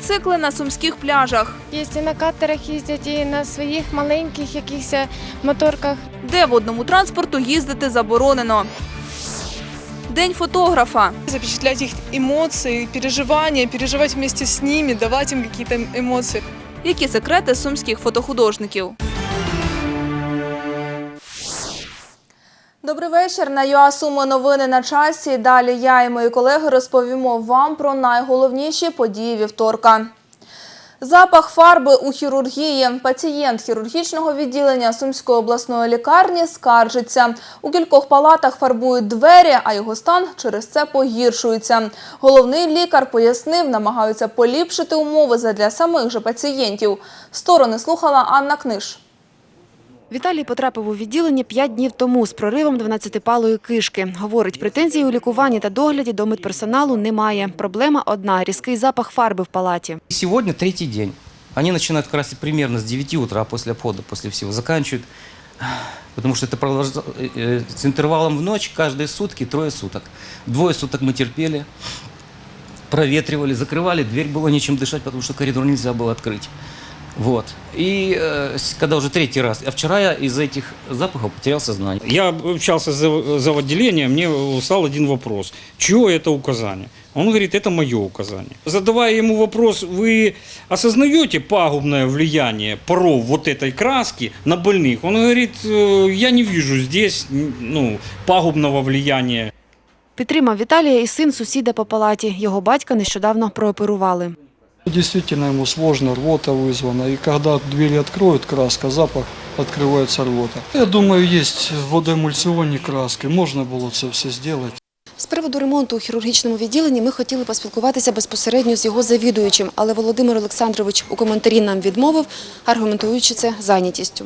мотоцикли на сумських пляжах. Є і на катерах їздять, і на своїх маленьких якихось моторках. Де водному транспорту їздити заборонено. День фотографа. запечатлять їх емоції, переживання, переживати вместе з ними, давати їм якісь емоції. эмоции. Які секрети сумських фотохудожників? Добрий вечір. На ЮА Суми новини на часі. Далі я і мої колеги розповімо вам про найголовніші події вівторка. Запах фарби у хірургії. Пацієнт хірургічного відділення Сумської обласної лікарні скаржиться. У кількох палатах фарбують двері, а його стан через це погіршується. Головний лікар пояснив, намагаються поліпшити умови задля самих же пацієнтів. Сторони слухала Анна Книж. Віталій потрапив у відділення 5 днів тому з проривом 12-палої кишки. Говорить, претензій у лікуванні та догляді до медперсоналу немає. Проблема одна – різкий запах фарби в палаті. Сегодня третий день. Они начинают красить примерно с 9 утра после обхода, после всего. Заканчивают, потому что это продолж- э, э, с интервалом в ночь, каждые сутки, трое суток. Двое суток мы терпели, проветривали, закрывали, дверь было нечем дышать, потому что коридор нельзя было открыть. Вот. И э, с- когда уже третий раз. А вчера я из-за этих запахов потерял сознание. Я общался за, за отделение, мне стал один вопрос. Чье это указание? Он говорит, это мое указание. Задавая ему вопрос, вы осознаете пагубное влияние паров вот этой краски на больных? Он говорит, «Э, я не вижу здесь м, ну, пагубного влияния. Підтримав Віталія і син сусіда по палаті. Його батька нещодавно прооперували. Действительно ему сложно, рвота вызвана. И когда двери откроют краска, запах открывается рвота. Я думаю, есть водоэмульсионные краски. Можно было это все сделать. З приводу ремонту у хірургічному відділенні ми хотіли поспілкуватися безпосередньо з його завідуючим, але Володимир Олександрович у коментарі нам відмовив, аргументуючи це зайнятістю.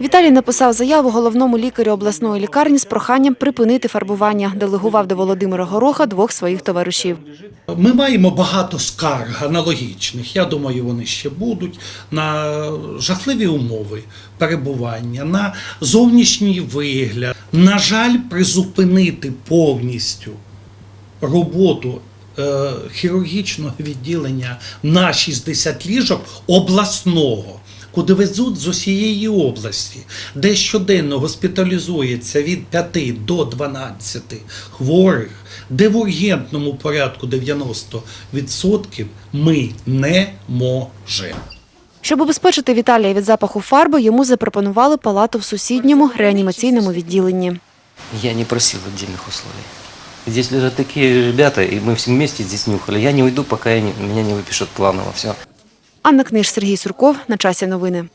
Віталій написав заяву головному лікарю обласної лікарні з проханням припинити фарбування. Делегував до Володимира Гороха двох своїх товаришів. Ми маємо багато скарг аналогічних. Я думаю, вони ще будуть на жахливі умови перебування, на зовнішній вигляд. На жаль, призупинити повністю роботу е, хірургічного відділення на 60 ліжок обласного Куди везуть з усієї області, де щоденно госпіталізується від 5 до 12 хворих, де в ургентному порядку 90% ми не можемо. Щоб убезпечити Віталія від запаху фарби, йому запропонували палату в сусідньому реанімаційному відділенні. Я не просил отдельных условий. Здесь лежат такие ребята, и мы все вместе здесь нюхали. Я не уйду, пока я не- меня не выпишут планово. Все. Анна Книж, Сергій Сурков. На часі новини.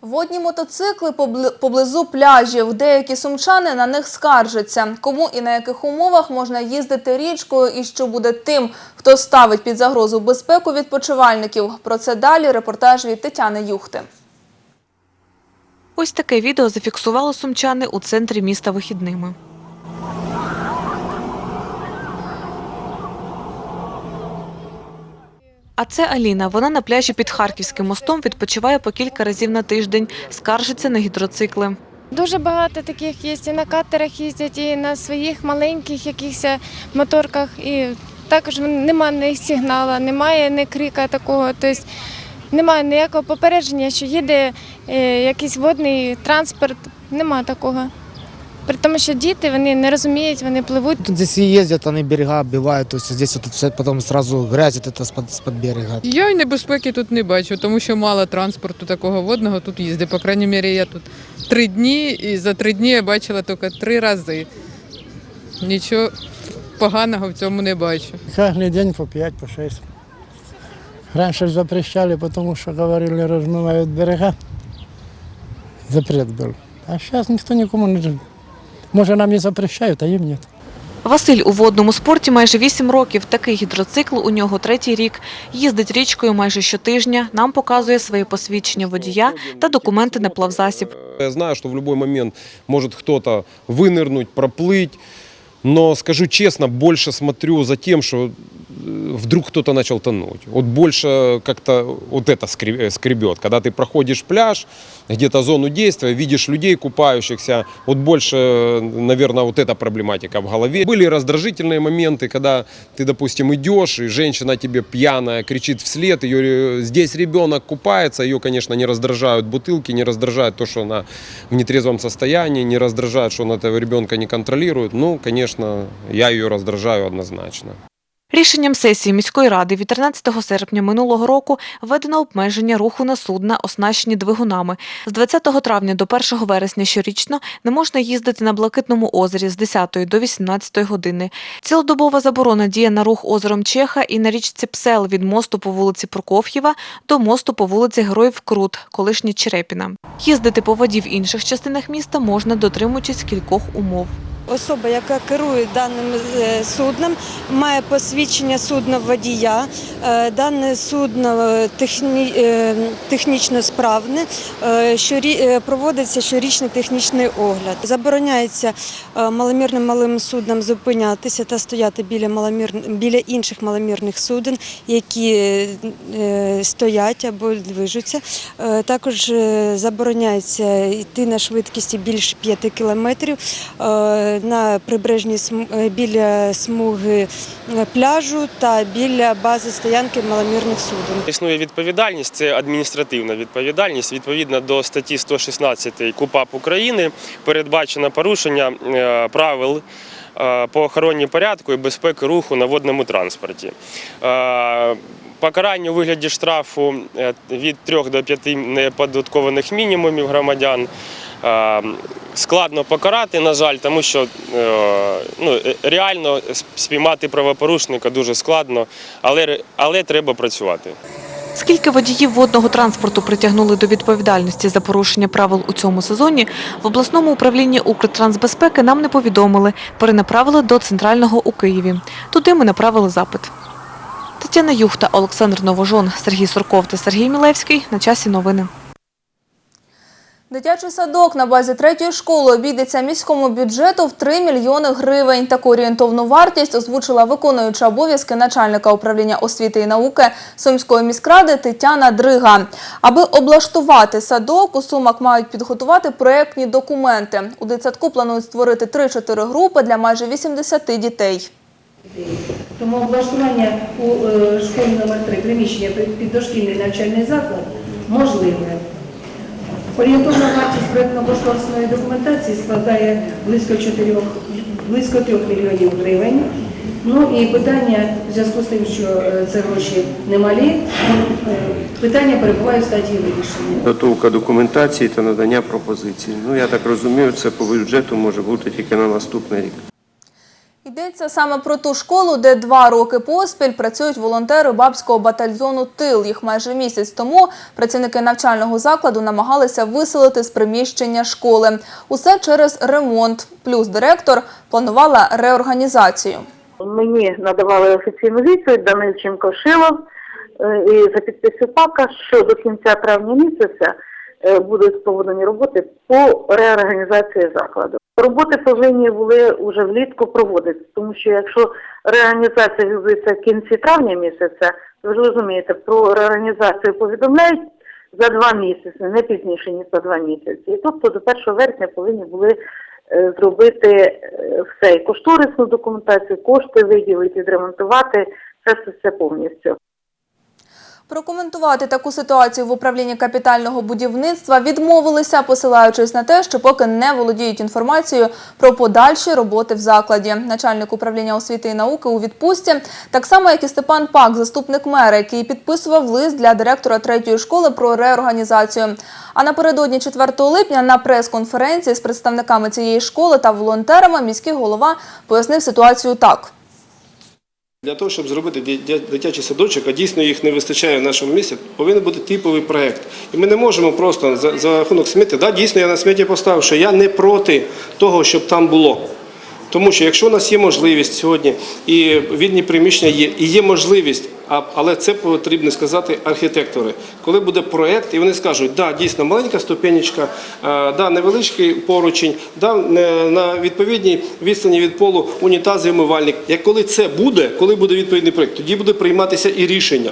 Водні мотоцикли поблизу пляжів. Деякі сумчани на них скаржаться. Кому і на яких умовах можна їздити річкою і що буде тим, хто ставить під загрозу безпеку відпочивальників. Про це далі репортаж від Тетяни Юхти. Ось таке відео зафіксували сумчани у центрі міста вихідними. А це Аліна. Вона на пляжі під Харківським мостом відпочиває по кілька разів на тиждень, скаржиться на гідроцикли. Дуже багато таких є, і на катерах їздять, і на своїх маленьких якихось моторках. І також немає ні сигналу, немає ні крика такого. Тобто немає ніякого попередження, що їде е, якийсь водний транспорт. Немає такого. При тому, що діти вони не розуміють, вони пливуть. Тут здесь и ездят, они берега оббивают, то есть здесь вот все потом сразу грязь вот это с-под, с-под берега. Я й небезпеки тут не бачу, тому що мало транспорту такого водного тут їздить. По крайній мірі, я тут три дні, і за три дні я бачила тільки три рази. Нічого поганого в цьому не бачу. Каждый день по 5, по 6. Раньше запрещали, потому что говорили, размывают берега. Запрет был. А сейчас никто никому не... Может, нам не запрещают, а им нет. Василь у водному спорті майже 8 років. Такий гідроцикл у нього третій рік. Їздить річкою майже щотижня. Нам показує своє посвідчення водія та документи на плавзасіб. Я знаю, что в любой момент может кто-то вынырнуть, проплыть, но скажу честно, больше смотрю за тем, что э, Вдруг кто-то начал тонуть. Вот больше как-то вот это э, скребет. Когда ты проходишь пляж, где-то зону действия, видишь людей купающихся, вот больше, наверное, вот эта проблематика в голове. Были раздражительные моменты, когда ты, допустим, идешь, и женщина тебе пьяная кричит вслед, ее, э, здесь ребенок купается, ее, конечно, не раздражают бутылки, не раздражает то, что она в нетрезвом состоянии, не раздражает, что она этого ребенка не контролирует. Ну, конечно, я ее раздражаю однозначно. Рішенням сесії міської ради від 13 серпня минулого року введено обмеження руху на судна, оснащені двигунами. З 20 травня до 1 вересня щорічно не можна їздити на Блакитному озері з 10 до 18 години. Цілодобова заборона діє на рух озером Чеха і на річці Псел від мосту по вулиці Прокоф'єва до мосту по вулиці Героїв Крут, колишнє Черепіна. Їздити по воді в інших частинах міста можна, дотримуючись кількох умов. Особа, яка керує даним е, судном, має посвідчення судноводія. Е, Дане судно е, техні, технічно справне, е, проводиться щорічний технічний огляд. Забороняється маломірним малим суднам зупинятися та стояти біля, маломір, біля інших маломірних суден, які стоять або движуться. Також забороняється йти на швидкості більше 5 кілометрів на прибережній е, біля смуги е, пляжу та біля бази стоянки маломірних суден. Існує відповідальність, це адміністративна відповідальність. Відповідно до статті 116 КУПАП України передбачено порушення е, правил по охороні порядку і безпеки руху на водному транспорті. Покарання у вигляді штрафу від 3 до 5 неподаткованих мінімумів громадян. Е, Складно покарати, на жаль, тому що е, ну, е, реально спіймати правопорушника дуже складно, але, але треба працювати. Скільки водіїв водного транспорту притягнули до відповідальності за порушення правил у цьому сезоні, в обласному управлінні Укртрансбезпеки нам не повідомили, перенаправили до центрального у Києві. Туди ми направили запит. Тетяна Юхта, Олександр Новожон, Сергій Сурков та Сергій Мілевський. На часі новини. Дитячий садок на базі третьої школи обійдеться міському бюджету в 3 мільйони гривень. Таку орієнтовну вартість озвучила виконуюча обов'язки начальника управління освіти і науки Сумської міськради Тетяна Дрига. Аби облаштувати садок, у Сумах мають підготувати проєктні документи. У дитсадку планують створити 3-4 групи для майже 80 дітей. Тому облаштування у е, школі номер 3 приміщення під під дошкільний навчальний заклад можливе. Орієнтовна вартість проєктно-кошторисної документації складає близько 4, близько 3 мільйонів гривень. Ну і питання, в зв'язку з тим, що е, це гроші немалі, е, питання перебуває в стадії вирішення. Готовка документації та надання пропозицій. Ну, я так розумію, це по бюджету може бути тільки на наступний рік. Йдеться саме про ту школу, де два роки поспіль працюють волонтери бабського батальйону «Тил». Їх майже місяць тому працівники навчального закладу намагалися виселити з приміщення школи. Усе через ремонт. Плюс директор планувала реорганізацію. Мені надавали офіційну відповідь Данильченко Шилов е, і за підпису ПАКа, що до кінця травня місяця е, будуть проведені роботи по реорганізації закладу. Роботи повинні були вже влітку проводитися, тому що якщо реорганізація відбудеться в кінці травня місяця, ви ж розумієте, про реорганізацію повідомляють за два місяці, не пізніше ніж за два місяці. І тобто до 1 вересня повинні були е, зробити е, все, і кошторисну документацію, кошти виділити, відремонтувати, це все, все повністю. Прокоментувати таку ситуацію в управлінні капітального будівництва відмовилися, посилаючись на те, що поки не володіють інформацією про подальші роботи в закладі. Начальник управління освіти і науки у відпустці, так само як і Степан Пак, заступник мера, який підписував лист для директора третьої школи про реорганізацію. А напередодні 4 липня на прес-конференції з представниками цієї школи та волонтерами міський голова пояснив ситуацію так. Для того, щоб зробити дитя- дитячий садочок, а дійсно їх не вистачає в нашому місті, повинен бути типовий проєкт. І ми не можемо просто за, за рахунок сміти, Да, дійсно, я на сміті поставив, що я не проти того, щоб там було. Тому що якщо у нас є можливість сьогодні і вільні приміщення є, і є можливість, але це потрібно сказати архітектори. Коли буде проєкт, і вони скажуть, да, дійсно маленька ступенечка, да, невеличкий поручень, да, на відповідній відстані від полу унітаз і умивальник. Як коли це буде, коли буде відповідний проєкт, тоді буде прийматися і рішення.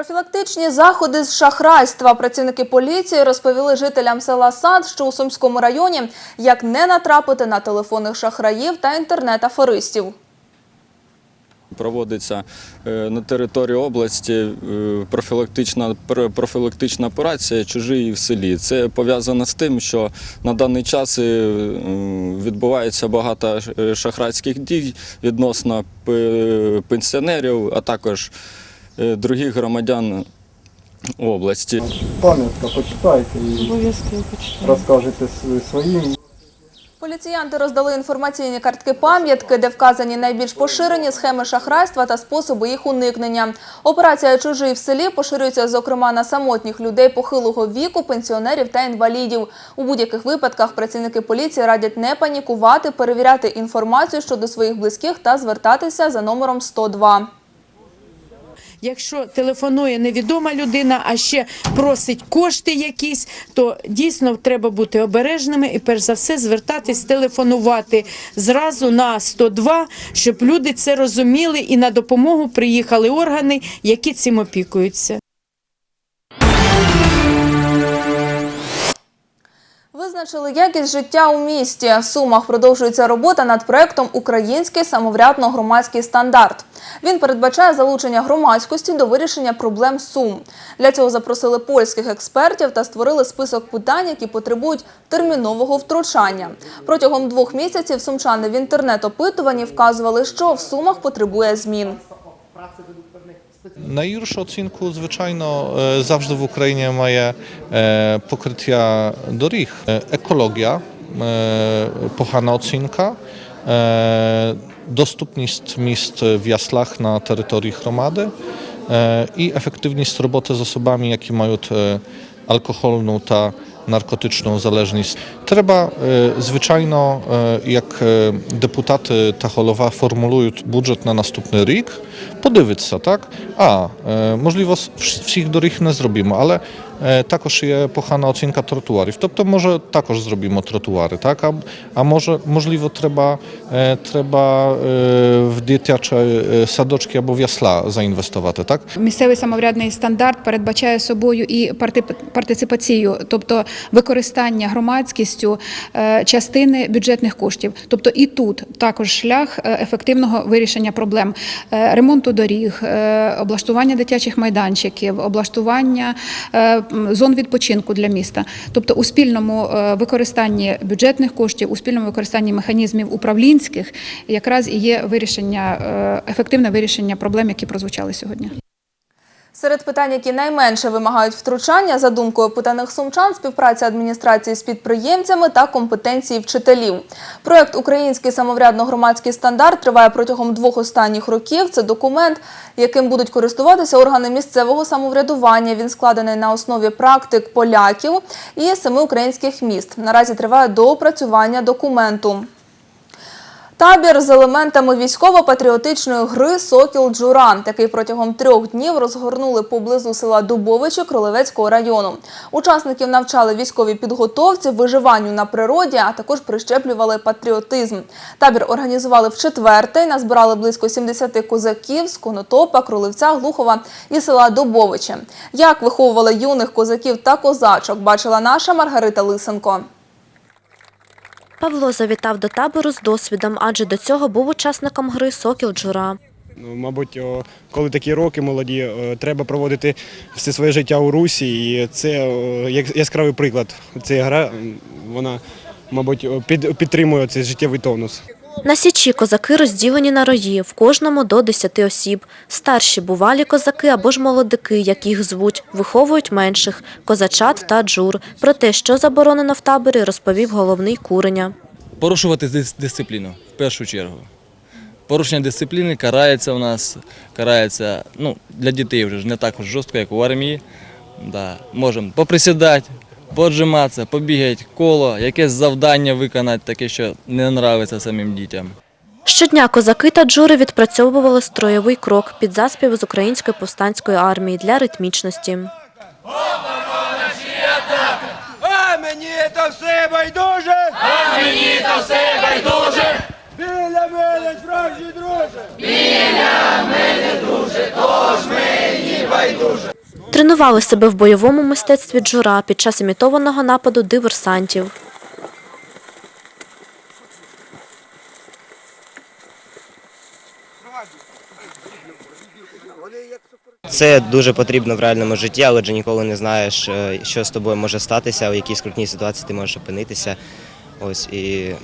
Профілактичні заходи з шахрайства працівники поліції розповіли жителям села Сад, що у Сумському районі, як не натрапити на телефонних шахраїв та інтернет-аферистів. Проводиться е, на території області е, профілактична пр- профілактична операція Чужі в селі. Це пов'язано з тим, що на даний час е, відбувається багато шахрайських дій відносно пенсіонерів, а також других громадян області. Пам'ятка, почитайте і розкажете своїм. Поліціянти роздали інформаційні картки пам'ятки, де вказані найбільш поширені схеми шахрайства та способи їх уникнення. Операція «Чужий в селі» поширюється, зокрема, на самотніх людей похилого віку, пенсіонерів та інвалідів. У будь-яких випадках працівники поліції радять не панікувати, перевіряти інформацію щодо своїх близьких та звертатися за номером 102. Якщо телефонує невідома людина, а ще просить кошти якісь, то дійсно треба бути обережними і перш за все звертатись, телефонувати зразу на 102, щоб люди це розуміли і на допомогу приїхали органи, які цим опікуються. Визначили якість життя у місті. В Сумах продовжується робота над проектом Український самоврядно-громадський стандарт. Він передбачає залучення громадськості до вирішення проблем Сум. Для цього запросили польських експертів та створили список питань, які потребують термінового втручання. Протягом двох місяців сумчани в інтернет-опитуванні вказували, що в Сумах потребує змін. Najgorszą odcinku zwyczajno e, zawsze w Ukrainie mają e, pokrycia dróg. E, ekologia, pochana odcinka, dostępność miejsc w jaslach na terytorii gromady i efektywność roboty z osobami, jakie mają alkoholną ta Trzeba e, zwyczajno, e, jak e, deputaty Tacholowa formulują budżet na następny rok, подивитися, так? А, е, можливо, всіх доріг не зробимо, але е, також є погана оцінка тротуарів. Тобто, може, також зробимо тротуари, так? А, а може, можливо, треба, треба в дитячі садочки або в ясла заінвестувати, так? Місцевий самоврядний стандарт передбачає собою і парти- партиципацію, тобто використання громадськістю е, частини бюджетних коштів. Тобто і тут також шлях е, ефективного вирішення проблем е, ремонту доріг, облаштування дитячих майданчиків, облаштування зон відпочинку для міста. Тобто у спільному е, використанні бюджетних коштів, у спільному використанні механізмів управлінських якраз і є вирішення е, ефективне вирішення проблем, які прозвучали сьогодні. Серед питань, які найменше вимагають втручання, за думкою опитаних сумчан, співпраця адміністрації з підприємцями та компетенції вчителів. Проект Український самоврядно-громадський стандарт триває протягом двох останніх років. Це документ, яким будуть користуватися органи місцевого самоврядування. Він складений на основі практик поляків і семи українських міст. Наразі триває доопрацювання документу. Табір з елементами військово-патріотичної гри Сокіл Джуран, який протягом трьох днів розгорнули поблизу села Дубовичі Кролевецького району. Учасників навчали військовій підготовці, виживанню на природі, а також прищеплювали патріотизм. Табір організували в четвертий, назбирали близько 70 козаків з Конотопа, Кролевця, Глухова і села Дубовичі. Як виховували юних козаків та козачок, бачила наша Маргарита Лисенко. Павло завітав до табору з досвідом, адже до цього був учасником гри Сокіл Джура. Ну, Мабуть, коли такі роки молоді, треба проводити все своє життя у русі, і це яскравий приклад. Ця гра, вона, мабуть, підтримує цей життєвий тонус. На січі козаки розділені на рої, в кожному до 10 осіб. Старші бувалі козаки або ж молодики, як їх звуть, виховують менших – козачат та джур. Про те, що заборонено в таборі, розповів головний куреня. порушувати дисципліну в першу чергу. Порушення дисципліни карається у нас, карається ну, для дітей вже не так жорстко, як у армії. Да. Можемо поприсідати, поджиматися, побігати, коло, якесь завдання виконати, таке, що не подобається самим дітям. Щодня козаки та джури відпрацьовували строєвий крок під заспів з української повстанської армії для ритмічності. А мені то все байдуже! А мені то все байдуже! Біля мене справжній друже! Біля мене друже, тож мені байдуже! Тренували себе в бойовому мистецтві джура під час імітованого нападу диверсантів. Це дуже потрібно в реальному житті, але вже ніколи не знаєш, е, що з тобою може статися, у якій скрутній ситуації ти можеш опинитися. Ось і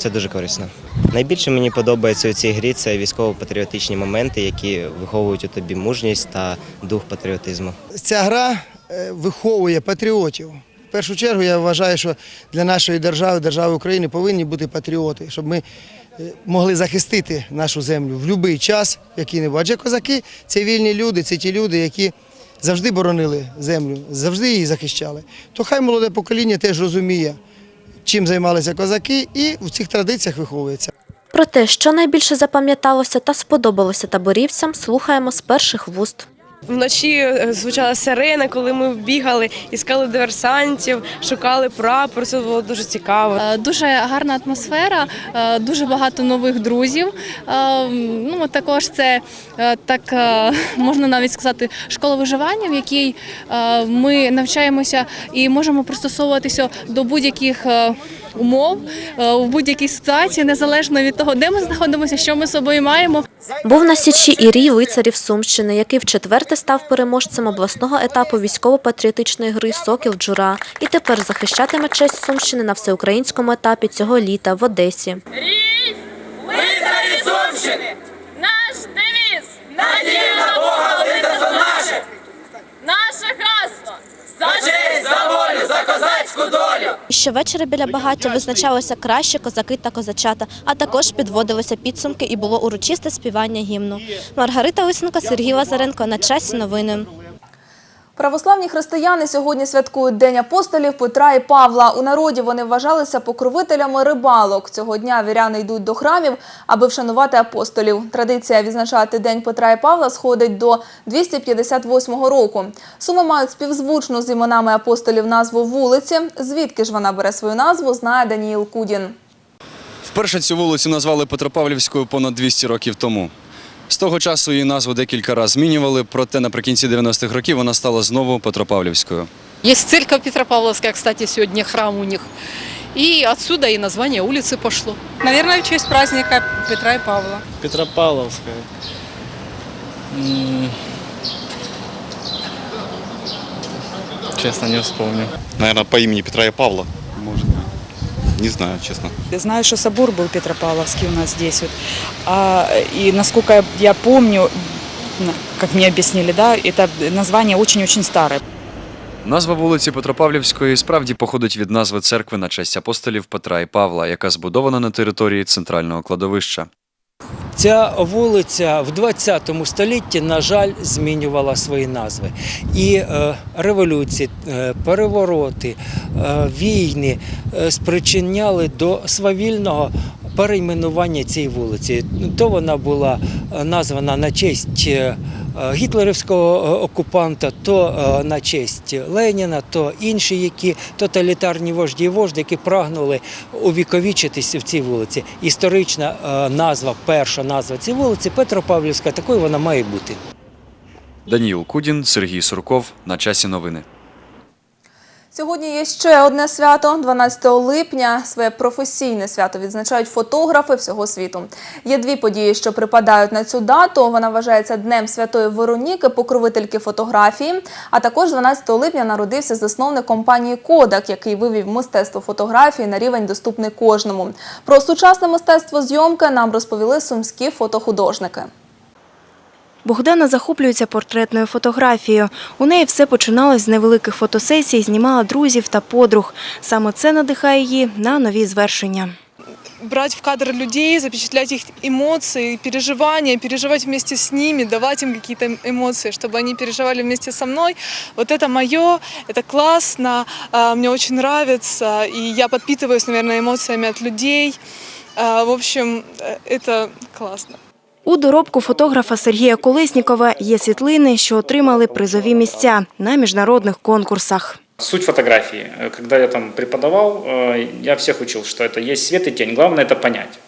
це дуже корисно. Найбільше мені подобається у цій грі це військово-патріотичні моменти, які виховують у тобі мужність та дух патріотизму. Ця гра е, виховує патріотів. В першу чергу я вважаю, що для нашої держави, держави України, повинні бути патріоти, щоб ми е, могли захистити нашу землю в будь-який час, який-небудь. Адже козаки це вільні люди, це ті люди, які завжди боронили землю, завжди її захищали. То хай молоде покоління теж розуміє, чим займалися козаки, і в цих традиціях виховується. Про те, що найбільше запам'яталося та сподобалося таборівцям, слухаємо з перших вуст. Вночі е, звучала сирена, коли ми бігали, іскали диверсантів, шукали прапор. Це було дуже цікаво. Е, Дуже гарна атмосфера, е, дуже багато нових друзів. Ну також це так можна навіть сказати школа виживання, в якій ми навчаємося і можемо пристосовуватися до будь-яких. Умов е, в будь-якій ситуації, незалежно від того, де ми знаходимося, що ми з собою маємо. Був на січі і рій лицарів Сумщини, який вчетверте став переможцем обласного етапу військово-патріотичної гри Сокіл Джура і тепер захищатиме честь Сумщини на всеукраїнському етапі цього літа в Одесі. Рій! Лицарі Сумщини! Наш девіз! Надія на Бога, лицарство наше! Гасло! За честь, за волю, за козацьку долю! Щовечора біля багаття визначалися кращі козаки та козачата, а також підводилися підсумки і було урочисте співання гімну. Маргарита Лисенко, Сергій Лазаренко. На часі новини. Православні християни сьогодні святкують День апостолів Петра і Павла. У народі вони вважалися покровителями рибалок. Цього дня віряни йдуть до храмів, аби вшанувати апостолів. Традиція відзначати День Петра і Павла сходить до 258 року. Суми мають співзвучну з іменами апостолів назву вулиці. Звідки ж вона бере свою назву, знає Даніїл Кудін. Вперше цю вулицю назвали Петропавлівською понад 200 років тому. З того часу її назву декілька разів змінювали, проте наприкінці 90-х років вона стала знову Петропавлівською. Есть церковь Петропавловская, кстати, сегодня храм у них. И отсюда и название улицы пошло. Наверное, в честь праздника Петра и Павла. Петропавловская. М, Честно, не вспомню. Наверное, по имени Петра и Павла. Может быть. Не знаю, честно. Знаю, что собор был Петропавловский у нас здесь. Вот. А, и насколько я- я помню, на- как мне объяснили, да, это название очень-очень старое. Назва вулиці Петропавлівської справді походить від назви церкви на честь апостолів Петра і Павла, яка збудована на території центрального кладовища. Ця вулиця в 20 столітті, на жаль, змінювала свої назви. І е, революції, е, перевороти, е, війни е, спричиняли до свавільного перейменування цієї вулиці. То вона була е, названа на честь е, гітлерівського е, окупанта, то на честь Леніна, то інші, які тоталітарні вожді і вожді, які прагнули увіковічитися в цій вулиці. Історична назва, перша назва цієї вулиці Петропавлівська, такою вона має бути. Даніїл Кудін, Сергій Сурков. На часі новини. Сьогодні є ще одне свято. 12 липня своє професійне свято відзначають фотографи всього світу. Є дві події, що припадають на цю дату. Вона вважається Днем Святої Вероніки, покровительки фотографії. А також 12 липня народився засновник компанії Кодак, який вивів мистецтво фотографії на рівень доступний кожному. Про сучасне мистецтво зйомки нам розповіли сумські фотохудожники. Богдана захоплюється портретною фотографією. У неї все починалось з невеликих фотосесій, знімала друзів та подруг. Саме це надихає її на нові звершення. брать в кадр людей, запечатлять их эмоции, переживания, переживать вместе с ними, давать им какие-то эмоции, чтобы они переживали вместе со мной. Вот это мое, это классно, а, мне очень нравится, и я подпитываюсь, наверное, эмоциями от людей. А, В общем, э, это классно. У доробку фотографа Сергія Колеснікова є світлини, що отримали призові місця на міжнародних конкурсах. Суть фотографии. Э, Когда я там преподавал, э, я всех учил, что это есть свет и тень. Главное это понять.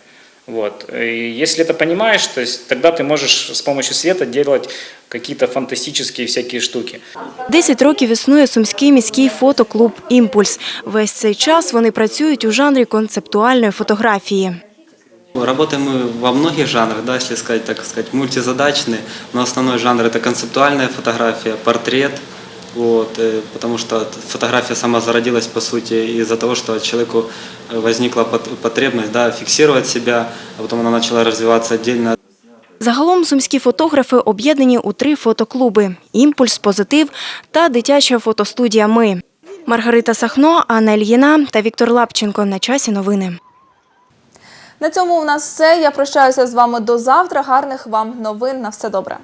Вот. И если это понимаешь, то есть тогда ты можешь с помощью света делать какие-то фантастические всякие штуки. Десять років існує сумський міський фотоклуб «Імпульс». Весь цей час вони працюють у жанрі концептуальної фотографії. Работаем мы во многих жанрах, да, если сказать, так сказать, мультизадачные, но основной жанр это концептуальная фотография, портрет, вот, э, потому что фотография сама зародилась по сути из-за того, что человеку э, возникла пот- потребность да, фиксировать себя, а потом она начала развиваться отдельно Загалом сумські фотографи об'єднані у три фотоклуби «Імпульс», «Позитив» та дитяча фотостудія «Ми». Маргарита Сахно, Анна Ільїна та Віктор Лапченко. На часі новини. На цьому у нас все. Я прощаюся з вами до завтра. Гарних вам новин. На все добре.